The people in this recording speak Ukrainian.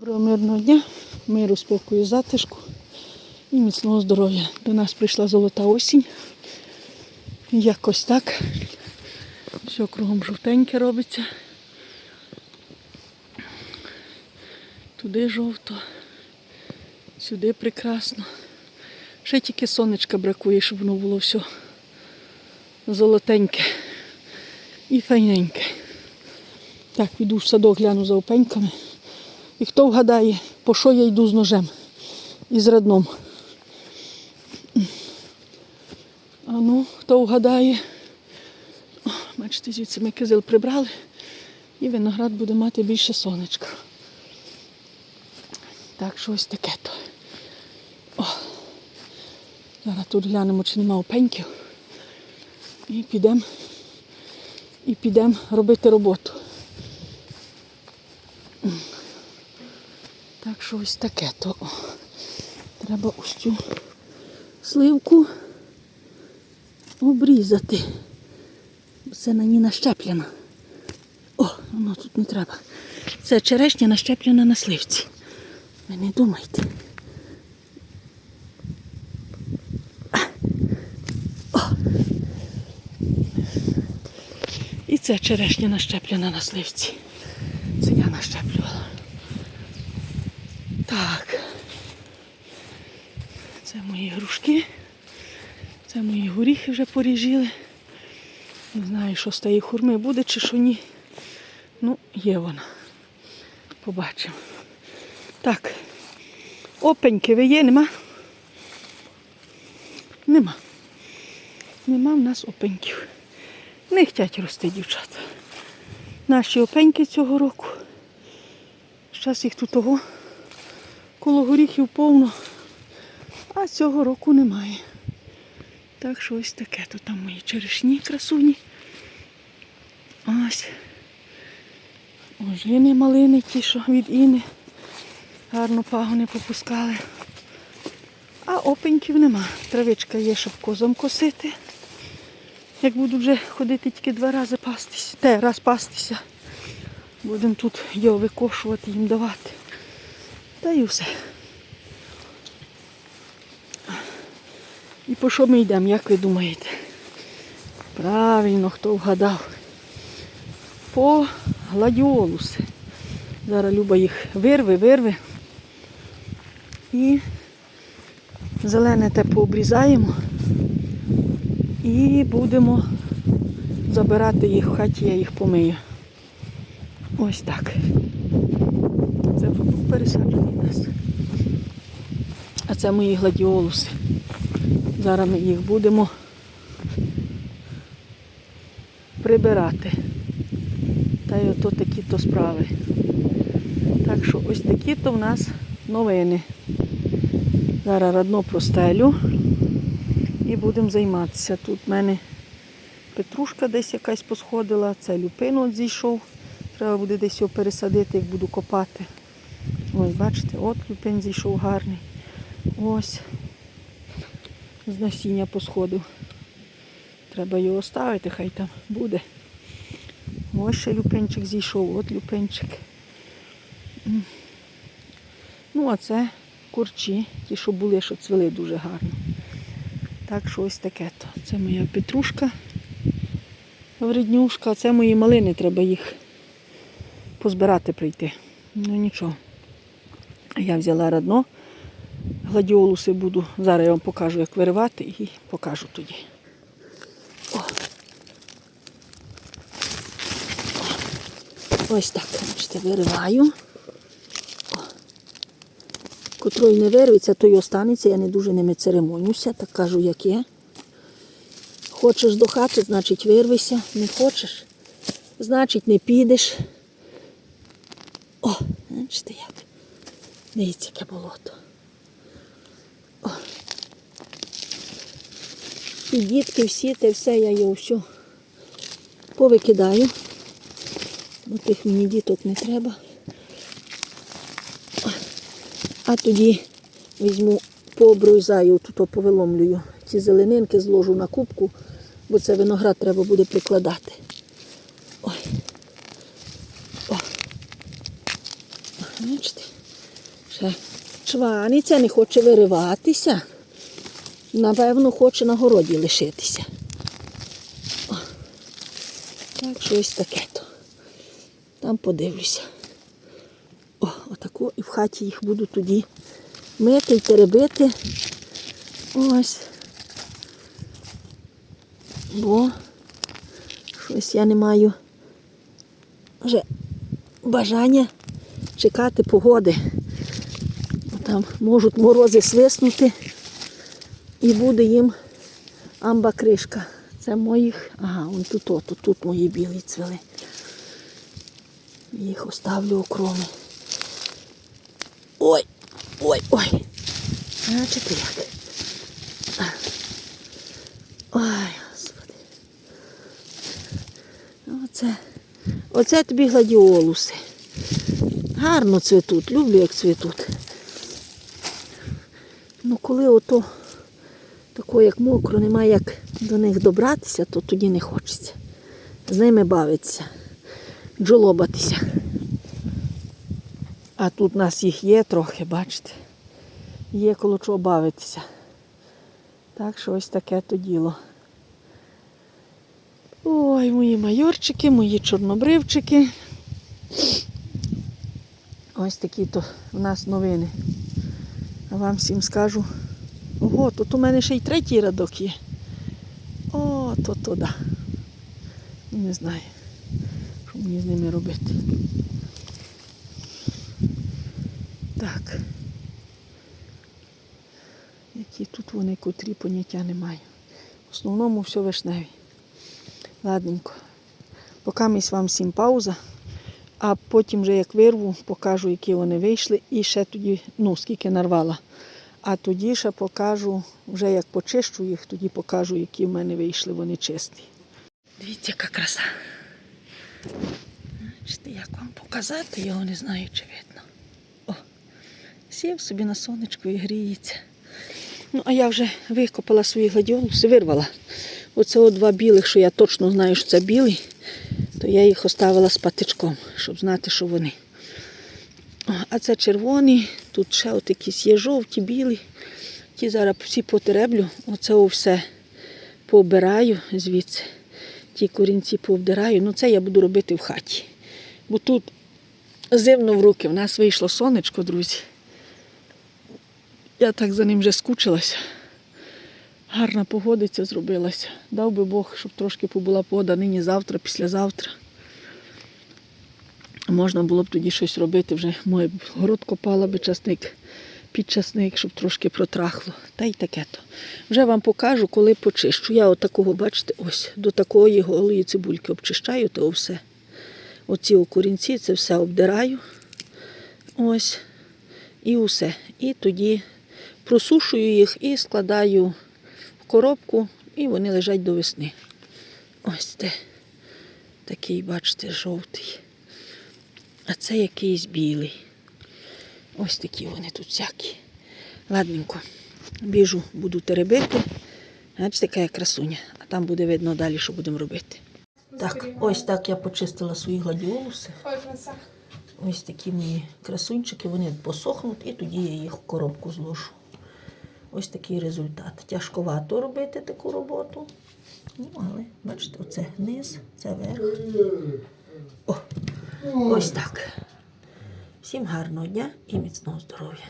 Доброго мирного дня, миру, спокою, затишку і міцного здоров'я. До нас прийшла золота осінь. Якось так. Все кругом жовтеньке робиться. Туди жовто, сюди прекрасно. Ще тільки сонечка бракує, щоб воно було все золотеньке і файненьке. Так, піду в садок, гляну за опеньками. І хто вгадає, по що я йду з ножем і з радном. А ну, хто вгадає, бачите, звідси ми кизил прибрали, і виноград буде мати більше сонечка. Так, що ось таке то. О. Зараз тут глянемо, чи нема опеньків. І підемо і підемо робити роботу. Що ось таке то. Треба ось цю сливку обрізати. Це на ній нащеплено. О, воно тут не треба. Це черешня нащеплена на сливці. Ви не думайте. О. І це черешня нащеплена на сливці. Це я нащеплювала. Так. Це мої грушки. Це мої горіхи вже поріжили. Не знаю, що з тієї хурми буде чи що ні. Ну, є вона. Побачимо. Так. Опеньки ви є, нема? Нема. Нема в нас опеньків. Не хочуть рости дівчата. Наші опеньки цього року. Зараз їх тут того коло горіхів повно, а цього року немає. Так що ось таке. То там мої черешні красуні. Ось. Ожини малини ті, що від Іни. Гарно пагони попускали. А опеньків нема. Травичка є, щоб козом косити. Як буду вже ходити тільки два рази пастися, те раз пастися. Будемо тут його викошувати, їм давати. Та й все. І по що ми йдемо, як ви думаєте? Правильно, хто вгадав. По гладіолуси. Зараз Люба їх вирве, вирве. І зелене те пообрізаємо. І будемо забирати їх в хаті, я їх помию. Ось так. Це пересаджений у нас. А це мої гладіолуси. Зараз ми їх будемо прибирати. Та й ото такі-то справи. Так що ось такі-то в нас новини. Зараз радно простелю і будемо займатися. Тут в мене петрушка десь якась посходила, це люпин от зійшов. Треба буде десь його пересадити, як буду копати. Ось, бачите, от люпин зійшов гарний. Ось. З насіння посходив. Треба його оставити, хай там буде. Ось ще люпинчик зійшов, от люпинчик. Ну, а це курчі, ті, що були, що цвели дуже гарно. Так що ось таке то. Це моя петрушка, вреднюшка, а це мої малини, треба їх позбирати прийти. Ну нічого. Я взяла радно. Гладіолуси буду. Зараз я вам покажу, як виривати і покажу тоді. О. Ось так, бачите, вириваю. О. Котрої не вирветься, то й останеться. Я не дуже ними церемонюся, так кажу, як є. Хочеш до хати, значить вирвися. Не хочеш, значить не підеш. О, бачите як. Дивіться, яке болото. О. І дітки всі, те все, я його все повикидаю. Бо тих мені діток не треба. А тоді візьму, пообрізаю, тут повиломлюю. Ці зеленинки зложу на кубку, бо це виноград треба буде прикладати. Ой. О. Бачите? Ще чваниця не хоче вириватися. Напевно, хоче на городі лишитися. О. Так, щось таке то. Там подивлюся. О, отако і в хаті їх буду тоді мити й теребити. Ось. Бо щось я не маю вже бажання чекати погоди. Там можуть морози свиснути і буде їм амба кришка. Це моїх. Ага, вон тут, о, тут, мої білі цвели. Їх оставлю окроми. Ой, ой, ой. Бачите як. Ой, господи. Оце, оце тобі гладіолуси. Гарно цвітуть, люблю, як цвітуть. Ну, коли ото тако, як мокро, немає як до них добратися, то тоді не хочеться. З ними бавитися, джолобатися. А тут у нас їх є трохи, бачите. Є коло чого бавитися. Так що ось таке то діло. Ой, мої майорчики, мої чорнобривчики. Ось такі то в нас новини. А вам всім скажу. Ого, тут у мене ще й третій радок є. О, то то да. Не знаю, що мені з ними робити. Так. Які тут вони котрі поняття не маю. В основному все вишневі. Ладненько. Поки місь вам всім пауза, а потім вже як вирву, покажу, які вони вийшли, і ще тоді, ну, скільки нарвала. А тоді ще покажу, вже як почищу їх, тоді покажу, які в мене вийшли, вони чисті. Дивіться, яка краса. Бачите, як вам показати, його не знаю, чи видно. О, сів собі на сонечку і гріється. Ну, а я вже викопала свої гладіолуси, вирвала. Оце от два білих, що я точно знаю, що це білий, то я їх оставила з патичком, щоб знати, що вони. А це червоні, тут ще от якісь є жовті, білі. Ті зараз всі потереблю. Оце все пообираю звідси. Ті корінці пообдираю. Ну це я буду робити в хаті. Бо тут зимно в руки. В нас вийшло сонечко, друзі. Я так за ним вже скучилася. Гарна погодиця зробилася. Дав би Бог, щоб трошки побула погода нині завтра, післязавтра. Можна було б тоді щось робити, вже моє город копала би часник, під часник, щоб трошки протрахло. Та й таке то. Вже вам покажу, коли почищу. Я отакого, бачите, ось до такої голої цибульки обчищаю, то все. Оці окорінці, це все обдираю. Ось. І усе. І тоді просушую їх і складаю коробку, і вони лежать до весни. Ось це. Такий, бачите, жовтий. А це якийсь білий. Ось такі вони тут всякі. Ладненько. Біжу, буду теребити. Бачите, яка я красуня. А там буде видно далі, що будемо робити. Так, ось так я почистила свої гладіолуси. Ось такі мої красунчики, вони посохнуть і тоді я їх в коробку зложу. Ось такий результат. Тяжковато робити таку роботу. Ну, але бачите, оце низ, це верх. О, ось так. Всім гарного дня і міцного здоров'я.